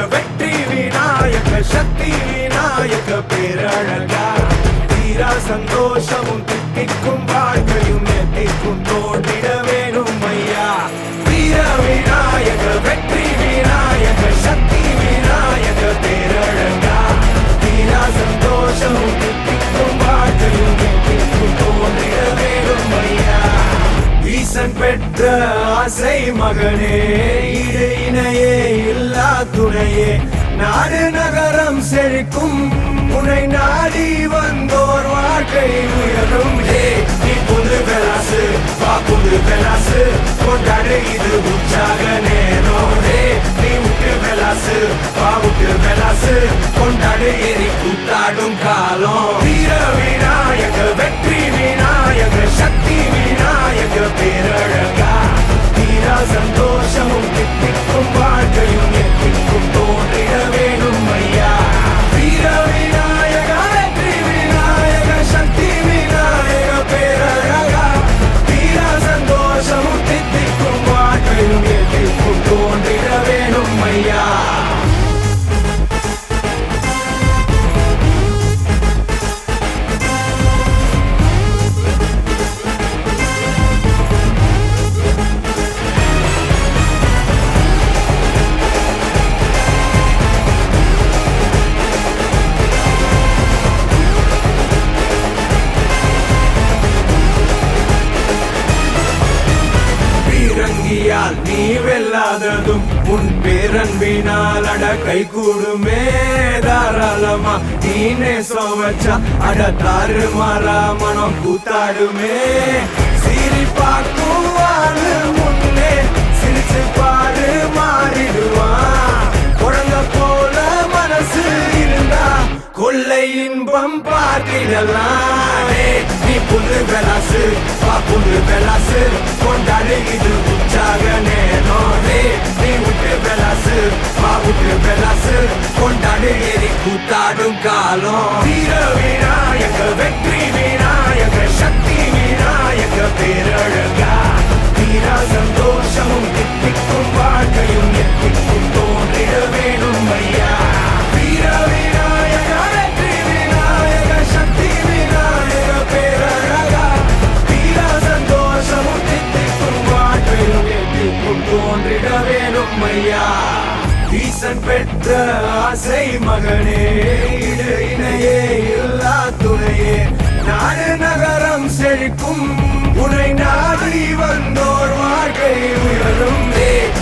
விநாயக வெற்றி விநாயக சக்தி விநாயக பேரழகா. தீரா சந்தோஷமும் திட்டிக்கும் வாழ்க்கையும் எத்திக்கும் தோட்டிட வேணும் ஐயா. வீர விநாயக வெற்றி விநாயக சக்தி விநாயக பேரழகா. தீரா சந்தோஷமும் திட்டிக்கும் வாழ்க்கையும் எத்திக்கும் தோட்டிட வேணும் ஐயா. ஈசன் பெற்ற ஆசை மகனே இடையினையே இல்லை. துணையே நாடு நகரம் செழிக்கும். உனை நாடி வந்தோர் வாழ்க்கை பீரங்கியால் நீ வெல்லாததும் உன் பேரன்பினால் அட கை கூடுமே தாராளமா. நீனே சோவச்சா அட தாறு மாறா மனம் கூத்தாடுமே. சிரி பார்க்கும் முன்னே சிரிச்சு பாரு மாறிடுவான் குழந்தை போல மனசு இருந்தா கொள்ளை இன்பம் பார்த்திடலாம். நீ புது வெலாசு பா புது வெலாசு கொண்டாடு இது அரசு வா பெலாசு கொண்டாடு எரி கூத்தாடும் காலம். வீர விநாயக வெற்றி விநாயக சக்தி விநாயக பேரழகா. வீரா சந்தோஷமும் தித்திக்கும் வாழ்க்கையும் எத்திக்கும் தோன்றிட வேணும் ஐயா. ஈசன் பெற்ற ஆசை மகனே இடு இணையே இல்லா துணையே. நாடு நகரம் செழிக்கும் உனை நாடி வந்தோர் வாழ்க்கை உயரும். தேக்க